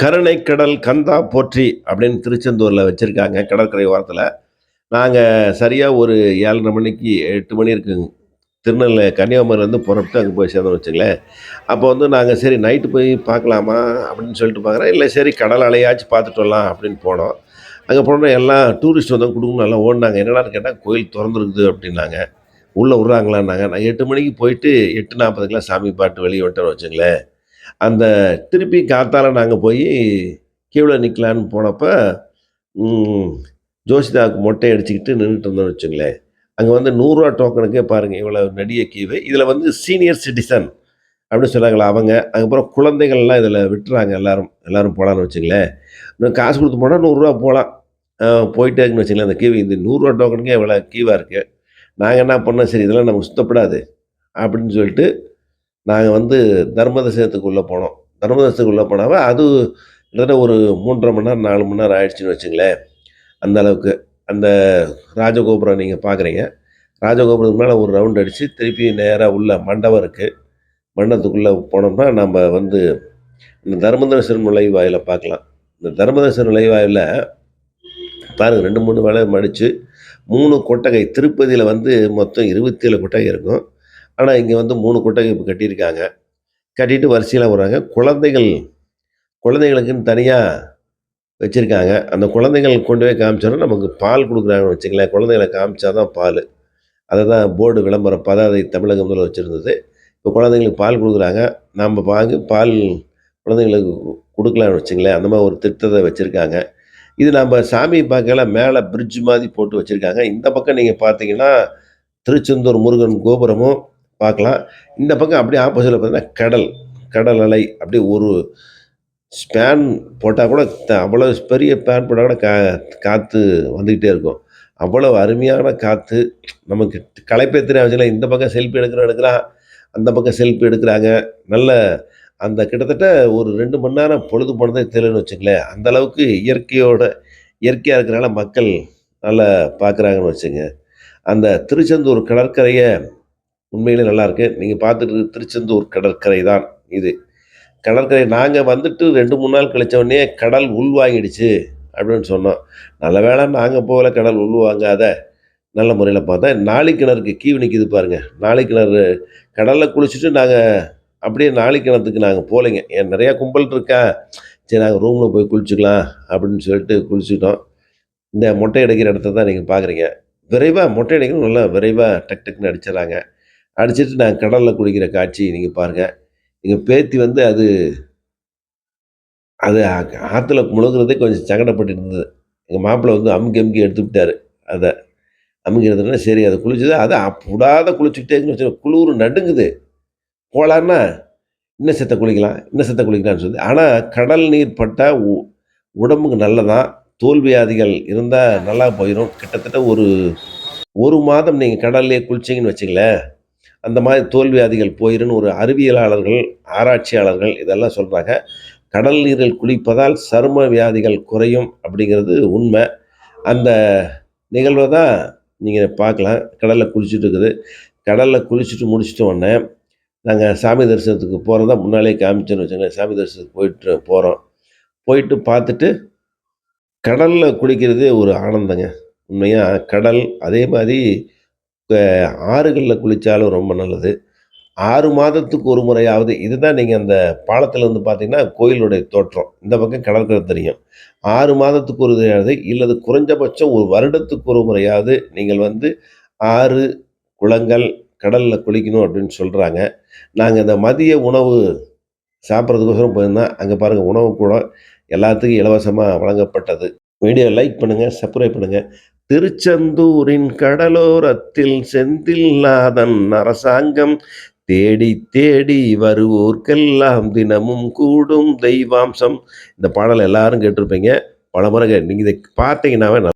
கருணை கடல் கந்தா போற்றி அப்படின்னு திருச்செந்தூரில் வச்சுருக்காங்க. கடற்கரை ஓரத்தில். நாங்கள் சரியாக ஒரு ஏழரை மணிக்கு எட்டு மணி இருக்குங்க திருநெல்வேலி கன்னியாகுமரியிலேருந்து புறப்பட்டு அங்கே போய் சேர்ந்தோம் வச்சுங்களேன். அப்போ வந்து நாங்கள் சரி நைட்டு போய் பார்க்கலாமா அப்படின்னு சொல்லிட்டு பார்க்குறேன். இல்லை சரி கடல் அலையாச்சும் பார்த்துட்டு வரலாம் அப்படின்னு போனோம். அங்கே போனோம் எல்லாம் டூரிஸ்ட் வந்தவங்க கொடுக்கணும் நல்லா ஓடினாங்க. என்னடான்னு கேட்டால் கோயில் திறந்துருக்குது அப்படின்னாங்க. உள்ளே விட்றாங்களான்னாங்க. நான் எட்டு மணிக்கு போயிட்டு எட்டு நாற்பதுக்கெலாம் சாமி பாட்டு வெளியே விட்டோன்னு வச்சுங்களேன். அந்த திருப்பி காத்தால் நாங்கள் போய் கீழே நிற்கலான்னு போனப்போ ஜோசிதாவுக்கு மொட்டை அடிச்சுக்கிட்டு நின்றுட்டு இருந்தோம்னு வச்சுங்களேன். அங்கே வந்து நூறுரூவா டோக்கனுக்கே பாருங்கள் இவ்வளோ நடிகை கீவு. இதில் வந்து சீனியர் சிட்டிசன் அப்படின்னு சொன்னாங்களா அவங்க. அதுக்கப்புறம் குழந்தைகள்லாம் இதில் விட்டுறாங்க எல்லோரும். எல்லோரும் போகலான்னு வச்சுங்களேன். இன்னும் காசு கொடுத்து போனால் நூறுரூவா போகலாம் போயிட்டே இருக்குன்னு வச்சுங்களேன் அந்த கீவு. இந்த நூறுரூவா டோக்கனுக்கே இவ்வளோ கீவாக இருக்குது நாங்கள் என்ன பண்ணோம்? சரி இதெல்லாம் நமக்கு சுத்தப்படாது. அப்படின்னு சொல்லிட்டு நாங்கள் வந்து தர்மதசத்துக்குள்ளே போனோம். தர்மதசத்துக்குள்ளே போனாவே அது கிட்டத்தட்ட ஒரு மூன்றரை மணி நேரம் நாலு மணி நேரம் ஆயிடுச்சுன்னு வச்சுங்களேன். அந்த அளவுக்கு. அந்த ராஜகோபுரம் நீங்கள் பார்க்குறீங்க ராஜகோபுரத்துக்கு மேலே ஒரு ரவுண்ட் அடித்து திருப்பி நேராக உள்ள மண்டபம் இருக்குது மண்டபத்துக்குள்ளே போனோம்னா நம்ம வந்து இந்த தர்மதர்சன் நுழைவாயில் பார்க்கலாம் இந்த தர்மதர்சன் நுழைவாயில் பாருங்கள் ரெண்டு மூணு வேலை மடித்து மூணு கொட்டகை திருப்பதியில் வந்து மொத்தம் இருபத்தி ஏழு கொட்டகை இருக்கும். ஆனால் இங்கே வந்து மூணு கொட்டகை இப்போ கட்டியிருக்காங்க. கட்டிட்டு வரிசையில் வராங்க. குழந்தைகள் குழந்தைகளுக்குன்னு தனியாக வச்சுருக்காங்க. அந்த குழந்தைகள் கொண்டு போய் காமிச்சோன்னா நமக்கு பால் கொடுக்குறாங்கன்னு வச்சுங்களேன் குழந்தைகளை காமிச்சா தான் பால். அதை தான் போர்டு விளம்பரம் பதாதை தமிழகம் முதல்ல வச்சுருந்தது. இப்போ குழந்தைங்களுக்கு பால் கொடுக்குறாங்க. நம்ம வாங்கி பால் குழந்தைங்களுக்கு கொடுக்கலான்னு வச்சுங்களேன் அந்த மாதிரி ஒரு திட்டத்தை வச்சுருக்காங்க. இது நம்ம சாமி பார்க்கல மேலே பிரிட்ஜ் மாதிரி போட்டு வச்சுருக்காங்க. இந்த பக்கம் நீங்கள் பார்த்தீங்கன்னா திருச்செந்தூர் முருகன் கோபுரமும் பார்க்கலாம். இந்த பக்கம் அப்படியே ஆப்போசிட்டில் பார்த்தீங்கன்னா கடல் கடல் அலை அப்படியே ஒரு ஸ்பேன் போட்டால் கூட த- அவ்வளோ பெரிய ஸ்பேன் போட்டால் கூட கா காற்று வந்துக்கிட்டே இருக்கும். அவ்வளோ அருமையான காற்று நமக்கு களைப்பே தெரியாம இந்த பக்கம் செல்ஃபி எடுக்கிற எடுக்கிறான் அந்த பக்கம் செல்ஃபி எடுக்கிறாங்க. நல்ல அந்த கிட்டத்தட்ட ஒரு ரெண்டு மணி நேரம் பொழுது போனதே தெரியலன்னு வச்சுங்களேன் அந்த அளவுக்கு இயற்கையோட இயற்கையாக இருக்கிறனால மக்கள் நல்லா பார்க்குறாங்கன்னு வச்சுங்க அந்த திருச்செந்தூர் கடற்கரையை உண்மையிலே நல்லாயிருக்கு. நீங்கள் பார்த்துட்டு திருச்செந்தூர் கடற்கரை தான் இது. கடற்கரை நாங்கள் வந்துட்டு ரெண்டு மூணு நாள் கழிச்ச உடனே கடல் உள்வாங்கிடுச்சு அப்படின்னு சொன்னோம். நல்ல வேளை நாங்கள் போகல கடல் உள்வாங்காத நல்ல முறையில் பார்த்தா நாளை கிணறுக்கு கீவு நிற்கிது பாருங்கள் நாளை கிணறு கடலில் குளிச்சுட்டு நாங்கள் அப்படியே நாளை கிணத்துக்கு நாங்கள் போகலைங்க. ஏன் நிறையா கும்பல் இருக்கா? சரி நாங்கள் ரூமில் போய் குளிச்சுக்கலாம் அப்படின்னு சொல்லிட்டு குளிச்சுட்டோம். இந்த மொட்டை அடிக்கிற இடத்த தான் நீங்கள் பார்க்குறீங்க விரைவாக மொட்டை அடிக்கணும் நல்லா விரைவாக டக் டக்குன்னு அடிச்சிடறாங்க. அடிச்சிட்டு நான் கடலில் குளிக்கிற காட்சி நீங்கள் பாருங்கள் எங்கள் பேத்தி வந்து அது அது ஆ- முழுகிறதே கொஞ்சம் சங்கடப்பட்டு இருந்தது. எங்கள் மாப்பிள்ளை வந்து அமுக்கி அமுக்கி எடுத்துக்கிட்டாரு அதை அமுக்கிறதுனா சரி அதை குளிச்சது அதை அப்படாத குளிச்சுக்கிட்டேன்னு வச்சு குளிர் நடுங்குது. போகலான்னா இன்னும் செத்த குளிக்கலாம் இன்னும் செத்த குளிக்கலாம்னு சொல்லி. ஆனால் கடல் நீர் பட்டால் உ- உடம்புக்கு நல்லதான் தோல் வியாதிகள் இருந்தால் நல்லா போயிடும் கிட்டத்தட்ட ஒரு ஒரு மாதம் நீங்கள் கடல்லையே குளிச்சிங்கன்னு வச்சிங்களேன். அந்த மாதிரி தோல்வியாதிகள் போயிருன்னு ஒரு அறிவியலாளர்கள் ஆராய்ச்சியாளர்கள் இதெல்லாம் சொல்கிறாங்க கடல் நீரில் குளிப்பதால் சரும வியாதிகள் குறையும் அப்படிங்கிறது உண்மை. அந்த நிகழ்வை தான் நீங்கள் பார்க்கலாம். கடலில் குளிச்சுட்டு இருக்குது. கடலில் குளிச்சுட்டு முடிச்சிட்ட உடனே நாங்கள் சாமி தரிசனத்துக்கு போகிறதா முன்னாலே காமிச்சோன்னு வச்சுக்கோங்களேன். சாமி தரிசனத்துக்கு போயிட்டு போகிறோம் போயிட்டு பார்த்துட்டு கடலில் குளிக்கிறதே ஒரு ஆனந்தங்க. உண்மையாக கடல் அதே மாதிரி ஆறுகளில் குளித்தாலும் ரொம்ப நல்லது. ஆறு மாதத்துக்கு ஒரு முறையாவது இதுதான் நீங்கள் அந்த பாலத்தில் இருந்து பார்த்தீங்கன்னா கோயிலுடைய தோற்றம். இந்த பக்கம் கடற்கரை தெரியும். ஆறு மாதத்துக்கு ஒரு முறையாவது இல்லது குறைஞ்சபட்சம் ஒரு வருடத்துக்கு ஒரு முறையாவது நீங்கள் வந்து ஆறு குளங்கள் கடலில் குளிக்கணும் அப்படின்னு சொல்கிறாங்க நாங்கள் இந்த மதிய உணவு சாப்பிட்றதுக்கோசரம் போயிருந்தோம் அங்கே பாருங்கள் உணவு கூட எல்லாத்துக்கும் இலவசமாக வழங்கப்பட்டது. வீடியோ லைக் பண்ணுங்கள் சப்ஸ்கிரைப் பண்ணுங்கள் திருச்செந்தூரின் கடலோரத்தில் செந்தில்லாதன் அரசாங்கம் தேடி தேடி வருவோர்க்கெல்லாம் தினமும் கூடும் தெய்வாம்சம். இந்த பாடல் எல்லாரும் கேட்டிருப்பீங்க. பல முறை நீங்கள் இதை பார்த்தீங்கன்னாவே